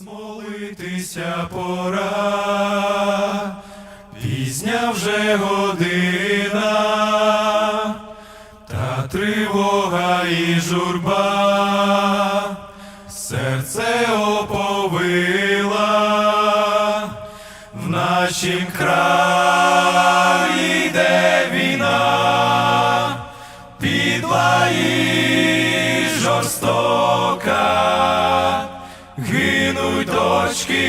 Смолитися пора, пізня вже година, та тривога і журба, серце оповила, в нашім краї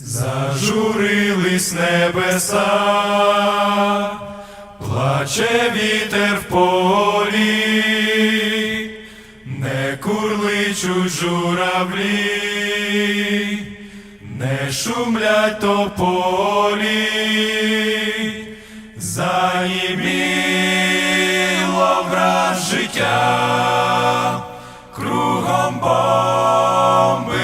Зажурились небеса, плаче вітер в полі, не курличуть журавлі, не шумлять тополі, заїміло враз життя, кругом бомби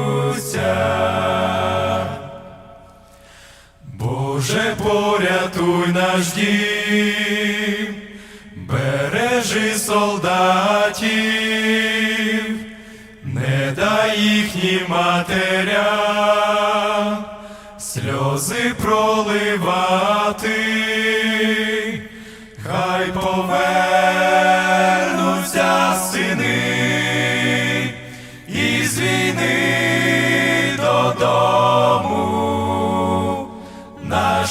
Боже, порятуй наш дім, бережи солдатів, не дай їхнім матерям сльози проливати,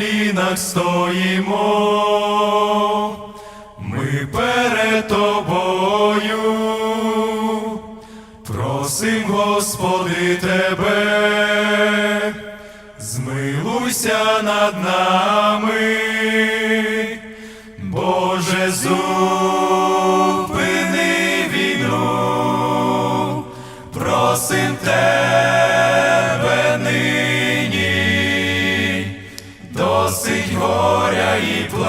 Колінах стоїмо, ми перед тобою, просим, Господи, тебе, змилуйся над нами, Боже, зупини просим тебе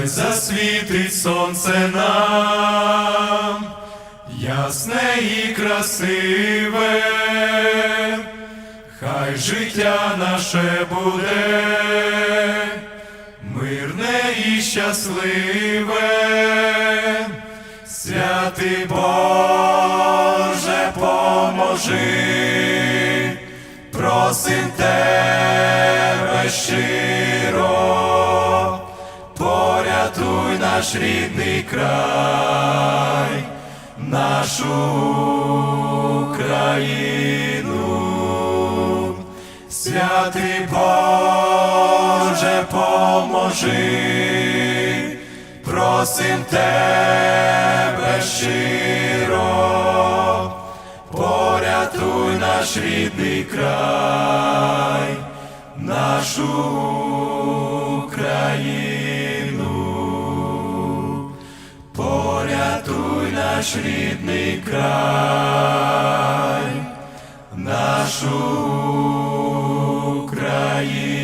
Хай засвітить сонце нам, ясне і красиве, хай життя наше буде, мирне і щасливе, святий Боже, поможи, просим тебе щиро порятуй наш рідний край, нашу Україну, святий Боже, поможи, просим тебе щиро, порятуй наш рідний край, нашу Україну, наш рідний край, нашу Україну.